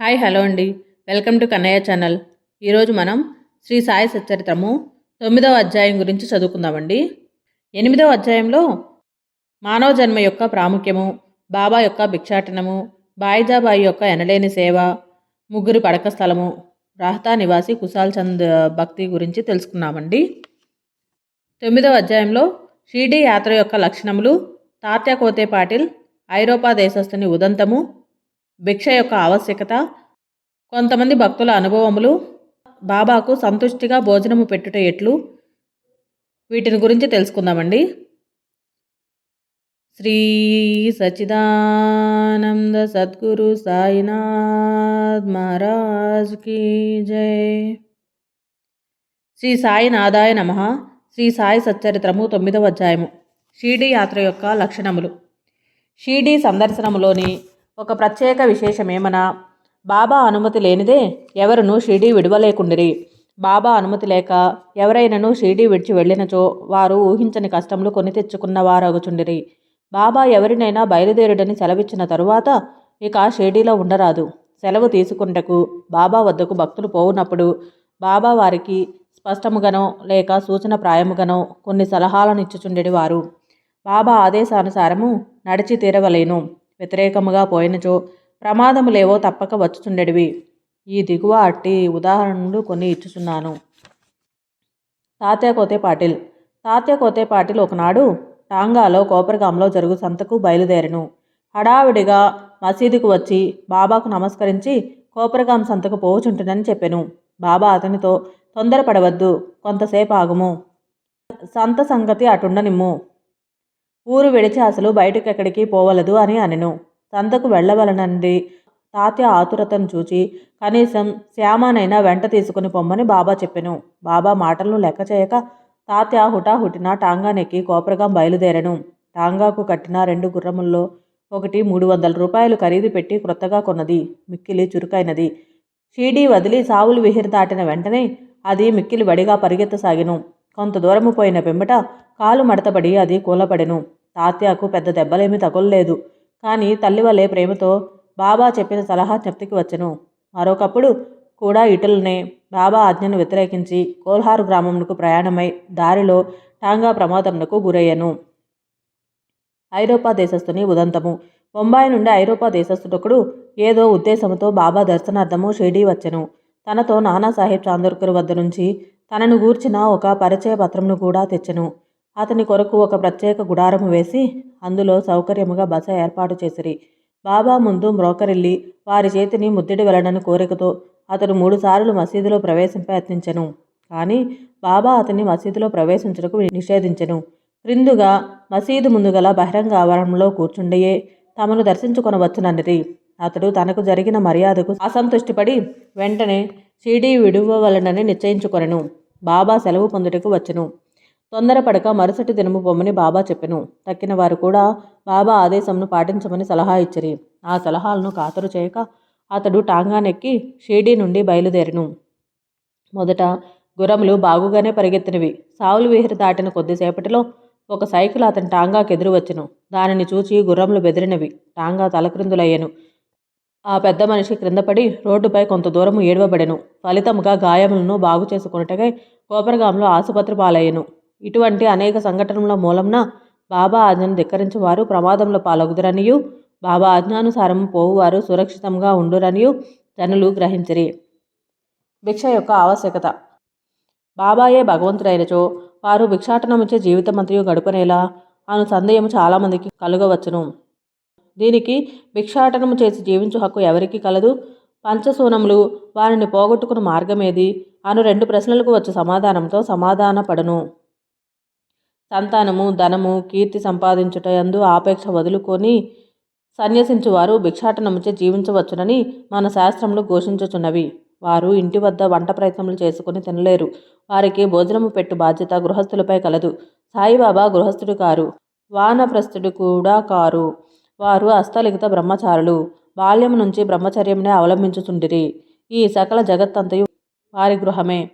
Hi hello అండి. Welcome to Kannayya channel. ఈరోజు మనం శ్రీ సాయి సచ్చరిత్రము తొమ్మిదవ అధ్యాయం గురించి చదువుకుందామండి. ఎనిమిదవ అధ్యాయంలో మానవ జన్మ యొక్క ప్రాముఖ్యము బాబా యొక్క భిక్షాటనము బాయిజాబాయి యొక్క ఎనలేని సేవ ముగ్గురు పడక స్థలము రాహతా నివాసి కుశాల్ చంద్ భక్తి గురించి తెలుసుకున్నామండి. తొమ్మిదవ అధ్యాయంలో షీడీ యాత్ర యొక్క లక్షణములు తాత్యా కోతే పాటిల్ ఐరోపా దేశస్థుని ఉదంతము భిక్ష యొక్క ఆవశ్యకత కొంతమంది భక్తుల అనుభవములు బాబాకు సంతుష్టిగా భోజనము పెట్టుట ఎట్లు? వీటిని గురించి తెలుసుకుందామండి. శ్రీ సచిదానంద సద్గురు సాయినాథ్ మహారాజ్ కీ జై. శ్రీ సాయినాథాయ నమ. శ్రీ సాయి సచ్చరిత్రము తొమ్మిదవ అధ్యాయము. షీడీ యాత్ర యొక్క లక్షణములు. షీడీ సందర్శనములోని ఒక ప్రత్యేక విశేషమేమనా బాబా అనుమతి లేనిదే ఎవరునూ షిర్డీ విడవలేకుండిరి. బాబా అనుమతి లేక ఎవరైనను షిర్డీ విడిచి వెళ్ళినచో వారు ఊహించని కష్టములు కొని తెచ్చుకున్న వారగుచుండిరి. బాబా ఎవరినైనా బయలుదేరుడని సెలవిచ్చిన తరువాత ఇక షిర్డీలో ఉండరాదు. సెలవు తీసుకుంటకు బాబా వద్దకు భక్తులు పోవునప్పుడు బాబా వారికి స్పష్టముగానో లేక సూచన ప్రాయముగానో కొన్ని సలహాలను ఇచ్చుచుండెడి వారు బాబా ఆదేశానుసారము నడిచి తీరవలేను. వ్యతిరేకముగా పోయినచో ప్రమాదములేవో తప్పక వచ్చుచుండెడివి. ఈ దిగువ అట్టి ఉదాహరణలు కొన్ని ఇచ్చుచున్నాను. తాత్య కోతే పాటిల్. తాత్య కోతే పాటిల్ ఒకనాడు టాంగాలో కోపరగాంలో జరుగు సంతకు బయలుదేరెను. హడావిడిగా మసీదుకు వచ్చి బాబాకు నమస్కరించి కోపరగాం సంతకు పోచుంటుందని చెప్పెను. బాబా అతనితో తొందరపడవద్దు కొంతసేపు ఆగుము సంత సంగతి అటుండనిమ్ము. ఊరు విడిచి అసలు బయటకెక్కడికి పోవలదు అని అనెను. సంతకు వెళ్ళవలనండి తాత్య ఆతురతను చూచి కనీసం శ్యామానైనా వెంట తీసుకుని పొమ్మని బాబా చెప్పెను. బాబా మాటలను లెక్క చేయక తాత్య హుటాహుటిన టాంగానెక్కి కోపరగా బయలుదేరెను. టాంగాకు కట్టిన రెండు గుర్రముల్లో ఒకటి మూడు వందల రూపాయలు ఖరీదు పెట్టి క్రొత్తగా కొన్నది. మిక్కిలి చురుకైనది. షీడీ వదిలి సావులు విహిరి దాటిన వెంటనే అది మిక్కిలి వడిగా పరిగెత్తసాగిను. కొంత దూరము పోయిన పిమ్మట కాలు మడతబడి అది కూలపడెను తాత్యాకు పెద్ద దెబ్బలేమీ తగులలేదు. కానీ తల్లివలే ప్రేమతో బాబా చెప్పిన సలహా జ్ఞప్తికి వచ్చెను. మరొకప్పుడు కూడా ఇటులనే బాబా ఆజ్ఞను వ్యతిరేకించి కోల్హారు గ్రామమునకు ప్రయాణమై దారిలో టాంగా ప్రమాదమునకు గురయ్యను. ఐరోపా దేశస్థుని ఉదంతము. బొంబాయి నుండి ఐరోపా దేశస్థుడొకడు ఏదో ఉద్దేశముతో బాబా దర్శనార్థము షిర్డీ వచ్చెను. తనతో నానాసాహెబ్ చాందోర్కర్ వద్ద నుంచి తనను గూర్చిన ఒక పరిచయ పత్రంను కూడా తెచ్చెను. అతని కొరకు ఒక ప్రత్యేక గుడారము వేసి అందులో సౌకర్యముగా బస ఏర్పాటు చేసిరి. బాబా ముందు మ్రోకరిల్లి వారి చేతిని ముద్దిడి వెళ్ళడని కోరికతో అతడు మూడుసార్లు మసీదులో ప్రవేశింపయత్నించెను కానీ బాబా అతన్ని మసీదులో ప్రవేశించటకు నిషేధించెను. క్రిందుగా మసీదు ముందుగల బహిరంగ ఆవరణంలో కూర్చుండియే తమను దర్శించుకొనవచ్చునన్నది. అతడు తనకు జరిగిన మర్యాదకు అసంతుష్టిపడి వెంటనే షిర్డీ విడువవలనని నిశ్చయించుకొనెను. బాబా సెలవు పొందుటకు వచ్చెను. తొందరపడక మరుసటి దినము పొమ్మని బాబా చెప్పెను. తక్కిన వారు కూడా బాబా ఆదేశంను పాటించమని సలహా ఇచ్చిరి. ఆ సలహాలను ఖాతరు చేయక అతడు టాంగానెక్కి షిర్డీ నుండి బయలుదేరెను. మొదట గుర్రములు బాగుగానే పరిగెత్తినవి. సావులు విహిరి దాటిన కొద్దిసేపటిలో ఒక సైకిల్ అతని టాంగాకెదురు వచ్చెను. దానిని చూచి గుర్రములు బెదిరినవి. టాంగా తలక్రిందులయ్యెను. ఆ పెద్ద మనిషి క్రిందపడి రోడ్డుపై కొంత దూరము ఏడవబడెను. ఫలితముగా గాయములను బాగు చేసుకున్నట్టుగా కోపరగాంలో ఆసుపత్రి పాలయ్యను. ఇటువంటి అనేక సంఘటనల మూలంన బాబా ఆజ్ఞను ధిక్కరించి వారు ప్రమాదంలో పాలగుదురనియు బాబా ఆజ్ఞానుసారం పోవువారు సురక్షితంగా ఉండురనియు జనులు గ్రహించిరి. భిక్ష యొక్క ఆవశ్యకత. బాబాయే భగవంతుడైనచో వారు భిక్షాటనముచే జీవితమంతయు గడుపనేలా అను సందేహము చాలామందికి కలుగవచ్చును. దీనికి భిక్షాటనము చేసి జీవించు హక్కు ఎవరికి కలదు. పంచసూనములు వారిని పోగొట్టుకున్న మార్గమేది? అను రెండు ప్రశ్నలకు వచ్చే సమాధానంతో సమాధానపడను. సంతానము ధనము కీర్తి సంపాదించుట ఎందు ఆపేక్ష వదులుకొని సన్యసించువారు భిక్షాటనముచే జీవించవచ్చునని మన శాస్త్రములు ఘోషించుచున్నవి. వారు ఇంటి వద్ద వంట ప్రయత్నములు చేసుకుని తినలేరు. వారికి భోజనము పెట్టు బాధ్యత గృహస్థులపై కలదు. సాయిబాబా గృహస్థుడు కారు. వానప్రస్థుడు కూడా కారు. వారు అస్తలిఖిత బ్రహ్మచారులు. బాల్యం నుంచి బ్రహ్మచర్యంనే అవలంబించుచుండిరి. ఈ సకల జగత్తంతయు వారి గృహమే.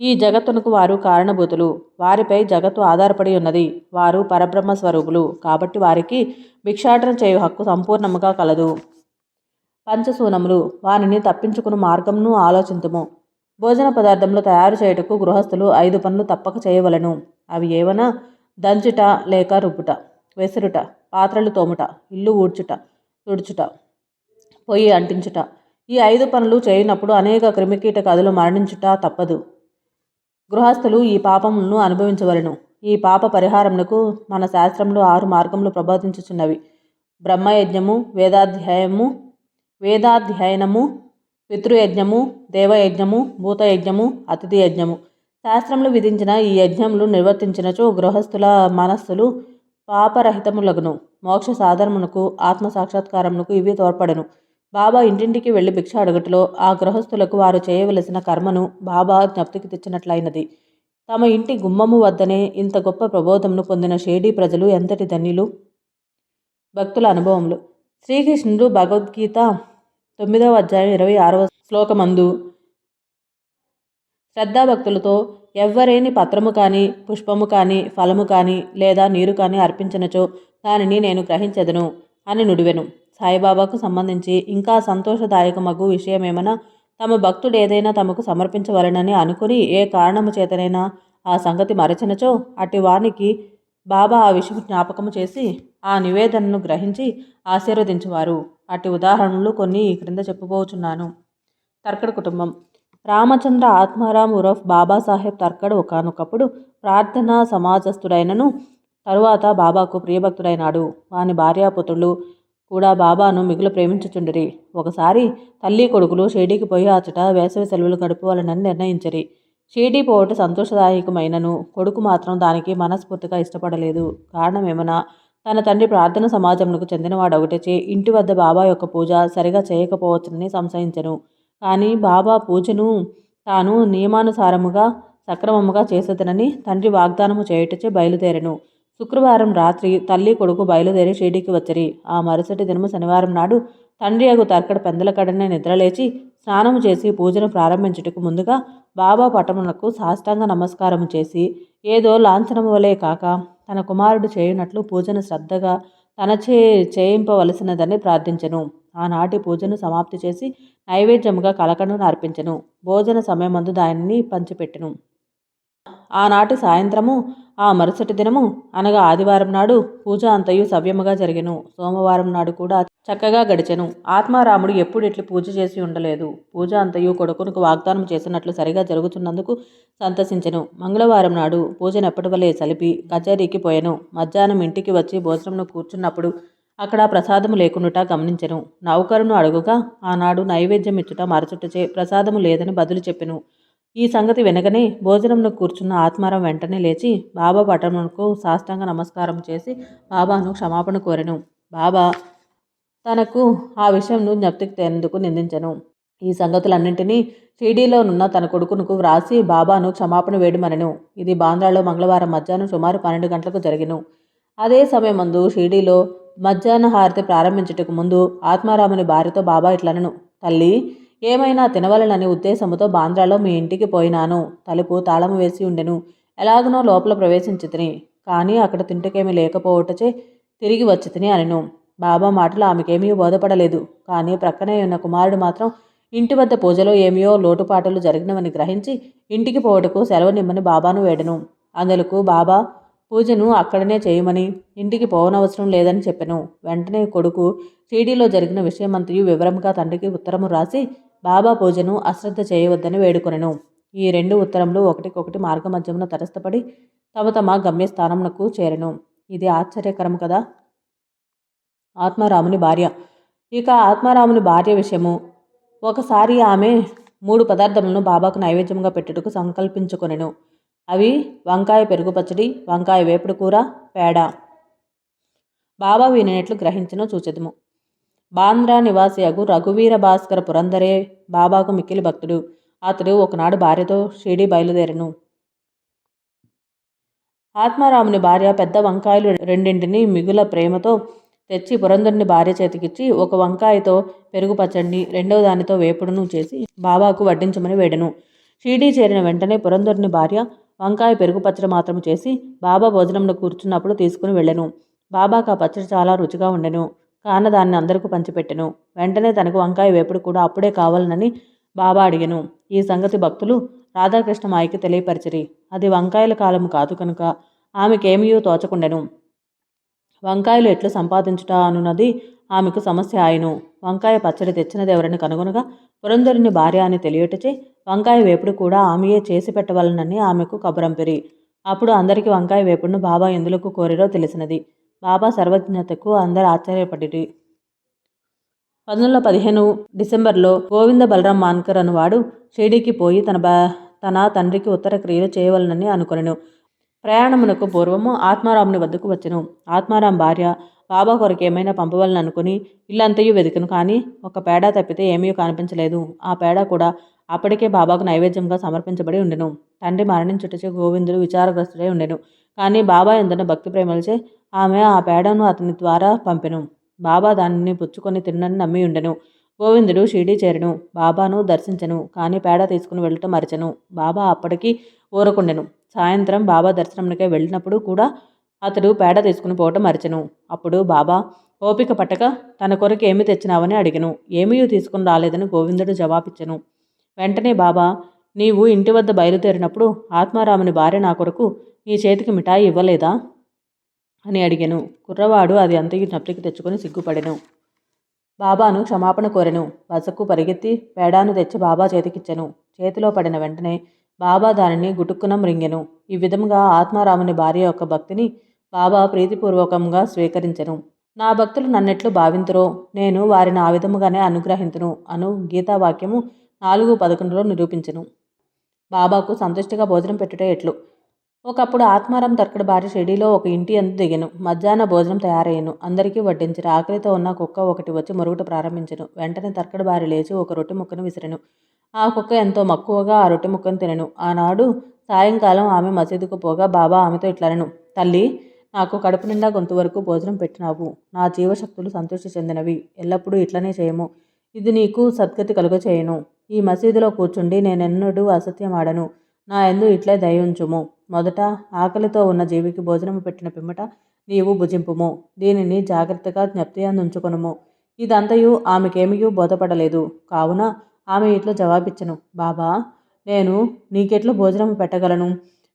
ఈ జగత్తునకు వారు కారణభూతులు. వారిపై జగత్తు ఆధారపడి ఉన్నది. వారు పరబ్రహ్మ స్వరూపులు. కాబట్టి వారికి భిక్షాటన చేయు హక్కు సంపూర్ణముగా కలదు. పంచసూనములు వారిని తప్పించుకుని మార్గంను ఆలోచింతుము. భోజన పదార్థములు తయారు చేయుటకు గృహస్థులు ఐదు పనులు తప్పక చేయవలను. అవి ఏవన? దంచుట లేక రుబ్బుట. వెసురుట. పాత్రలు తోముట ఇల్లు ఊడ్చుట తుడుచుట పొయ్యి అంటించుట. ఈ ఐదు పనులు చేయనప్పుడు అనేక క్రిమికీటకాదులు మరణించుట తప్పదు. గృహస్థులు ఈ పాపములను అనుభవించవలను. ఈ పాప పరిహారమునకు మన శాస్త్రంలో ఆరు మార్గములు ప్రబోధించుచున్నవి. బ్రహ్మయజ్ఞము వేదాధ్యాయము వేదాధ్యయనము పితృయజ్ఞము దేవయజ్ఞము భూతయజ్ఞము అతిథి యజ్ఞము శాస్త్రములు విధించిన ఈ యజ్ఞములు నిర్వర్తించినచో గృహస్థుల మనస్సులు పాపరహితములగును. మోక్ష సాధనమునకు ఆత్మ సాక్షాత్కారమునకు ఇవి తోడ్పడను. బాబా ఇంటింటికి వెళ్ళి భిక్ష అడుగుటలో ఆ గృహస్థులకు వారు చేయవలసిన కర్మను బాబా జ్ఞప్తికి తెచ్చినట్లయినది. తమ ఇంటి గుమ్మము వద్దనే ఇంత గొప్ప ప్రబోధమును పొందిన షేడీ ప్రజలు ఎంతటి ధన్యులు? భక్తుల అనుభవములు. శ్రీకృష్ణుడు భగవద్గీత తొమ్మిదవ అధ్యాయం ఇరవై ఆరవ శ్లోకమందు శ్రద్ధాభక్తులతో ఎవ్వరేని పత్రము కానీ పుష్పము కానీ ఫలము కానీ లేదా నీరు కానీ అర్పించినచో దానిని నేను గ్రహించదను అని నుడివెను. సాయిబాబాకు సంబంధించి ఇంకా సంతోషదాయకమగు విషయమేమైనా తమ భక్తుడు ఏదైనా తమకు సమర్పించవలనని అనుకుని ఏ కారణము చేతనైనా ఆ సంగతి మరచినచో అట్టి వానికి బాబా ఆ విషయం జ్ఞాపకము చేసి ఆ నివేదనను గ్రహించి ఆశీర్వదించువారు. అట్టి ఉదాహరణలు కొన్ని ఈ క్రింద చెప్పుకోవచ్చున్నాను తర్కడ కుటుంబం. రామచంద్ర ఆత్మారాం ఉరఫ్ బాబాసాహెబ్ తర్కడ్ ఒకనొకప్పుడు ప్రార్థనా సమాజస్థుడైనను తరువాత బాబాకు ప్రియభక్తుడైనాడు. వాని భార్యాపుత్రులు కూడా బాబాను మిగులు ప్రేమించుచుండిరి. ఒకసారి తల్లి కొడుకులు షిర్డీకి పోయి అచట వేసవి సెలవులు గడుపువాలని నిర్ణయించరి. షిర్డీ పోవట సంతోషదాయకమైనను కొడుకు మాత్రం దానికి మనస్ఫూర్తిగా ఇష్టపడలేదు. కారణమేమన్నా తన తండ్రి ప్రార్థన సమాజంకు చెందినవాడు ఒకటిచే ఇంటి వద్ద బాబా యొక్క పూజ సరిగా చేయకపోవచ్చునని సంశయించను. కానీ బాబా పూజను తాను నియమానుసారముగా సక్రమముగా చేసేదనని తండ్రి వాగ్దానము చేయుటచే బయలుదేరెను. శుక్రవారం రాత్రి తల్లి కొడుకు బయలుదేరి షిర్డీకి వచ్చరి. ఆ మరుసటి దినము శనివారం నాడు తండ్రి అగు తర్కడ పెందలకడనే నిద్రలేచి స్నానము చేసి పూజను ప్రారంభించుటకు ముందుగా బాబా పటమునకు సాష్టాంగ నమస్కారము చేసి ఏదో లాంఛనము వలె కాక తన కుమారుడు చేయునట్లు పూజను శ్రద్ధగా తన చే చేయింపవలసినదని ప్రార్థించెను. ఆనాటి పూజను సమాప్తి చేసి నైవేద్యముగా కలకను అర్పించను. భోజన సమయమందు దానిని పంచిపెట్టెను. ఆనాటి సాయంత్రము ఆ మరుసటి దినము అనగా ఆదివారం నాడు పూజ అంతయు సవ్యముగా జరిగెను. సోమవారం నాడు కూడా చక్కగా గడిచెను. ఆత్మారాముడు ఎప్పుడు ఇట్లు పూజ చేసి ఉండలేదు. పూజ అంతయు కొడుకునకు వాగ్దానం చేసినట్లు సరిగా జరుగుతున్నందుకు సంతసించెను. మంగళవారం నాడు పూజనెప్పటి వలె సలిపి కచేరీకి పోయెను. మధ్యాహ్నం ఇంటికి వచ్చి భోజనంలో కూర్చున్నప్పుడు అక్కడ ప్రసాదము లేకుండుట గమనించెను. నౌకరును అడుగుగా ఆనాడు నైవేద్యం ఇచ్చుట మరచుటచే ప్రసాదము లేదని బదులు చెప్పెను. ఈ సంగతి వెనకనే భోజనంలో కూర్చున్న ఆత్మారం వెంటనే లేచి బాబా పట్టణంకు సాష్టాంగ నమస్కారం చేసి బాబాను క్షమాపణ కోరెను. బాబా తనకు ఆ విషయంను జ్ఞప్తికి తేనందుకు నిందించెను. ఈ సంగతులన్నింటినీ షిర్డీలోనున్న తన కొడుకునకు వ్రాసి బాబాను క్షమాపణ వేడుమనెను. ఇది బాంద్రాలో మంగళవారం మధ్యాహ్నం సుమారు పన్నెండు గంటలకు జరిగిను. అదే సమయమందు షిర్డీలో మధ్యాహ్న హారతి ప్రారంభించుటకు ముందు ఆత్మారాముని భార్యతో బాబా ఇట్లనను. తల్లి ఏమైనా తినవలనని ఉద్దేశముతో బాంద్రాలో మీ ఇంటికి పోయినాను. తలుపు తాళము వేసి ఉండెను. ఎలాగనో లోపల ప్రవేశించి తిని కానీ అక్కడ తింటకేమీ లేకపోవటచే తిరిగి వచ్చి తిని అనెను. బాబా మాటలు ఆమెకేమీ బోధపడలేదు. కానీ ప్రక్కనే ఉన్న కుమారుడు మాత్రం ఇంటి వద్ద పూజలో ఏమియో లోటుపాటలు జరిగినవని గ్రహించి ఇంటికి పోవటకు సెలవు నిమ్మని బాబాను వేడెను. అందులకు బాబా పూజను అక్కడనే చేయమని ఇంటికి పోవనవసరం లేదని చెప్పెను. వెంటనే కొడుకు సీడీలో జరిగిన విషయమంతయు వివరంగా తండ్రికి ఉత్తరము రాసి బాబా పూజను అశ్రద్ధ చేయవద్దని వేడుకొనెను. ఈ రెండు ఉత్తరములు ఒకటికొకటి మార్గమధ్యమున తటస్థపడి తమ తమ గమ్యస్థానమునకు చేరెను. ఇది ఆశ్చర్యకరం కదా! ఆత్మారాముని భార్య. ఇక ఆత్మారాముని భార్య విషయము. ఒకసారి ఆమె మూడు పదార్థములను బాబాకు నైవేద్యంగా పెట్టుటకు సంకల్పించుకొనెను. అవి వంకాయ పెరుగు పచ్చడి వంకాయ వేపుడు కూర పేడ. బాబా వినినట్లు గ్రహించిన చూచెదము. బాంద్రా నివాసియగు రఘువీర భాస్కర పురందరే బాబాకు మిక్కిలి భక్తుడు. అతడు ఒకనాడు భార్యతో షిరిడి బయలుదేరను. ఆత్మారాముని భార్య పెద్ద వంకాయలు రెండింటిని మిగుల ప్రేమతో తెచ్చి పురంధరుని భార్య చేతికిచ్చి ఒక వంకాయతో పెరుగు పచ్చడిని రెండవ దానితో వేపుడును చేసి బాబాకు వడ్డించమని వేడెను. షీడీ చేరిన వెంటనే పురంధరుని భార్య వంకాయ పెరుగు పచ్చడి మాత్రం చేసి బాబా భోజనంలో కూర్చున్నప్పుడు తీసుకుని వెళ్ళెను. బాబాకు ఆ పచ్చడి చాలా రుచిగా ఉండెను. కాన దాన్ని అందరికీ పంచిపెట్టెను. వెంటనే తనకు వంకాయ వేపుడు కూడా అప్పుడే కావాలనని బాబా అడిగెను. ఈ సంగతి భక్తులు రాధాకృష్ణ మాయకి తెలియపరిచిరి. అది వంకాయల కాలం కాదు కనుక ఆమెకేమీయూ తోచకుండెను. వంకాయలు ఎట్లు సంపాదించుట అనున్నది ఆమెకు సమస్య ఆయను. వంకాయ పచ్చడి తెచ్చినదెవరని కనుగొనగా పురంధరుని భార్య అని తెలియటచే వంకాయ వేపుడు కూడా ఆమెయే చేసి పెట్టవలనని ఆమెకు కబురంపిరి అప్పుడు అందరికీ వంకాయ వేపుడును బాబా ఎందులకు కోరిరో తెలిసినది. బాబా సర్వజ్ఞతకు అందరు ఆశ్చర్యపడిరి. పంతొమ్మిది వందల పదిహేను డిసెంబర్లో గోవింద బలరాం మాన్కర్ అనువాడు షిరిడీకి పోయి తన బా తన తండ్రికి ఉత్తర క్రియలు చేయవలనని అనుకొనెను. ప్రయాణమునకు పూర్వము ఆత్మారాముని వద్దకు వచ్చెను. ఆత్మారాం భార్య బాబా కొరకు ఏమైనా పంపవలని అనుకుని ఇల్లంతయు వెతికను. కానీ ఒక పేడ తప్పితే ఏమీ కనిపించలేదు. ఆ పేడ కూడా అప్పటికే బాబాకు నైవేద్యంగా సమర్పించబడి ఉండెను. తండ్రి మరణించుటచే గోవిందుడు విచారగ్రస్తుడై ఉండెను. కానీ బాబా ఎందున భక్తి ప్రేమలచే ఆమె ఆ పేడను అతని ద్వారా పంపెను. బాబా దానిని పుచ్చుకొని తిన్నని నమ్మి ఉండెను. గోవిందుడు షిరిడీ చేరను. బాబాను దర్శించను. కానీ పేడ తీసుకుని వెళ్ళటం మరచను. బాబా అప్పటికి ఊరకుండెను. సాయంత్రం బాబా దర్శనంకై వెళ్ళినప్పుడు కూడా అతడు పేడ తీసుకుని పోవటం మరచెను. అప్పుడు బాబా ఓపిక పట్టక తన కొరకు ఏమి తెచ్చినావని అడిగను. ఏమీ తీసుకుని రాలేదని గోవిందుడు జవాబిచ్చను. వెంటనే బాబా నీవు ఇంటి వద్ద బయలుదేరినప్పుడు ఆత్మారాముని భార్య నా కొరకు నీ చేతికి మిఠాయి ఇవ్వలేదా? అని అడిగాను. కుర్రవాడు అది అంతకి నప్పికి తెచ్చుకొని సిగ్గుపడెను. బాబాను క్షమాపణ కోరెను. బసకు పరిగెత్తి పేడాను తెచ్చి బాబా చేతికిచ్చెను. చేతిలో పడిన వెంటనే బాబా దానిని గుటుక్కున మృంగెను. ఈ విధముగా ఆత్మారాముని భార్య యొక్క భక్తిని బాబా ప్రీతిపూర్వకంగా స్వీకరించను. నా భక్తులు నన్నెట్లు భావింతురో నేను వారిని ఆ విధముగానే అనుగ్రహింతును అను గీతావాక్యము నాలుగు పదకొండులో నిరూపించను. బాబాకు సంతుష్టిగా భోజనం పెట్టుటే ఎట్లు? ఒకప్పుడు ఆత్మారాం తర్కడ భార్య షిరిడీలో ఒక ఇంటి అందు దిగాను. మధ్యాహ్న భోజనం తయారయ్యను. అందరికీ వడ్డించిన ఆకలితో ఉన్న కుక్క ఒకటి వచ్చి మరుగుట ప్రారంభించను. వెంటనే తర్కడ భార్య లేచి ఒక రొట్టె ముక్కను విసిరను. ఆ కుక్క ఎంతో మక్కువగా ఆ రొట్టె ముక్కను తినను. ఆనాడు సాయంకాలం ఆమె మసీదుకు పోగా బాబా ఆమెతో ఇట్లనను. తల్లి నాకు కడుపు నిండా గొంతు వరకు భోజనం పెట్టినావు. నా జీవశక్తులు సంతృష్టి చెందినవి. ఎల్లప్పుడూ ఇట్లనే చేయము. ఇది నీకు సద్గతి కలుగ చేయను ఈ మసీదులో కూర్చుండి నేనెన్నడూ అసత్యమాడను. నా ఎందు ఇట్లే దయించుము. మొదట ఆకలితో ఉన్న జీవికి భోజనము పెట్టిన పిమ్మట నీవు భుజింపుము. దీనిని జాగ్రత్తగా జ్ఞప్తి అందుంచుకొనుము ఇదంతయు ఆమెకేమియూ బోధపడలేదు. కావున ఆమె ఇట్లా జవాబిచ్చను. బాబా నేను నీకెట్లు భోజనం పెట్టగలను.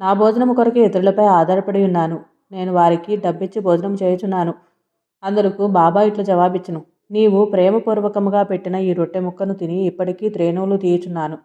నా భోజనము కొరకు ఇతరులపై ఆధారపడి ఉన్నాను. నేను వారికి డబ్బిచ్చి భోజనం చేయుచున్నాను. అందరకు బాబా ఇట్లా జవాబిచ్చును. నీవు ప్రేమపూర్వకముగా పెట్టిన ఈ రొట్టె ముక్కను తిని ఇప్పటికీ త్రేణువులు తీయుచున్నాను.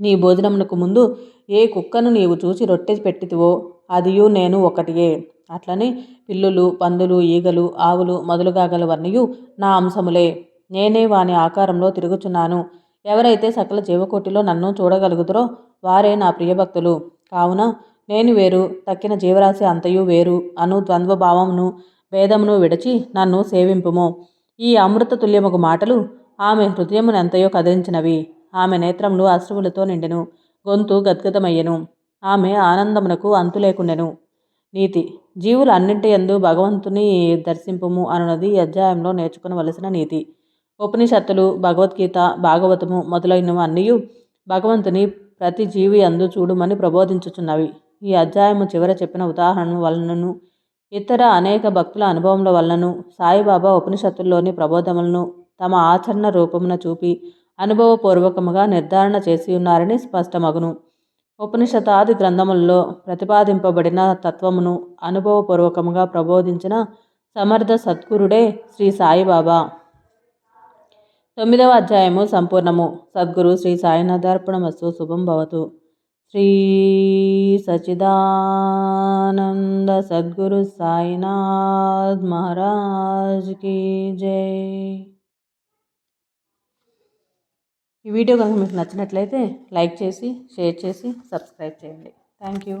నీ భోజనమునకు ముందు ఏ కుక్కను నీవు చూసి రొట్టె పెట్టితివో అదియు నేను ఒకటియే. అట్లనే పిల్లులు పందులు ఈగలు ఆవులు మొదలుగాగలవన్నయు నా అంశములే. నేనే వాని ఆకారంలో తిరుగుచున్నాను. ఎవరైతే సకల జీవకోటిలో నన్ను చూడగలుగుతారో వారే నా ప్రియభక్తులు. కావున నేను వేరు తక్కిన జీవరాశి అంతయు వేరు అను ద్వంద్వభావమును భేదమును విడచి నన్ను సేవింపుము. ఈ అమృత తుల్యముకు మాటలు ఆమె హృదయమునెంతయో కదిలించినవి. ఆమె నేత్రములు అశ్రువులతో నిండెను గొంతు గద్గదమయ్యెను. ఆమె ఆనందమునకు అంతు లేకుండెను. నీతి జీవులు అన్నింటి ఎందు భగవంతుని దర్శింపుము అనున్నది ఈ అధ్యాయంలో నేర్చుకునవలసిన నీతి. ఉపనిషత్తులు భగవద్గీత భాగవతము మొదలైనవి అన్నీ భగవంతుని ప్రతి జీవి అందు చూడుమని ప్రబోధించుచున్నవి. ఈ అధ్యాయము చివర చెప్పిన ఉదాహరణ వలనను ఇతర అనేక భక్తుల అనుభవముల వలనను సాయిబాబా ఉపనిషత్తుల్లోని ప్రబోధములను తమ ఆచరణ రూపమున చూపి అనుభవపూర్వకముగా నిర్ధారణ చేసి ఉన్నారని స్పష్టమగును. ఉపనిషతాది గ్రంథములలో ప్రతిపాదింపబడిన తత్వమును అనుభవపూర్వకముగా ప్రబోధించిన సమర్థ సద్గురుడే శ్రీ సాయిబాబా. తొమ్మిదవ అధ్యాయము సంపూర్ణము. సద్గురు శ్రీ సాయినాథార్పణమస్తు శుభం భవతు. శ్రీ సచిదానంద సద్గురు సాయినాథ్ మహారాజ్ కీ జై. ఈ వీడియో కనుక మీకు నచ్చినట్లయితే లైక్ చేసి షేర్ చేసి సబ్స్క్రైబ్ చేయండి. Thank you.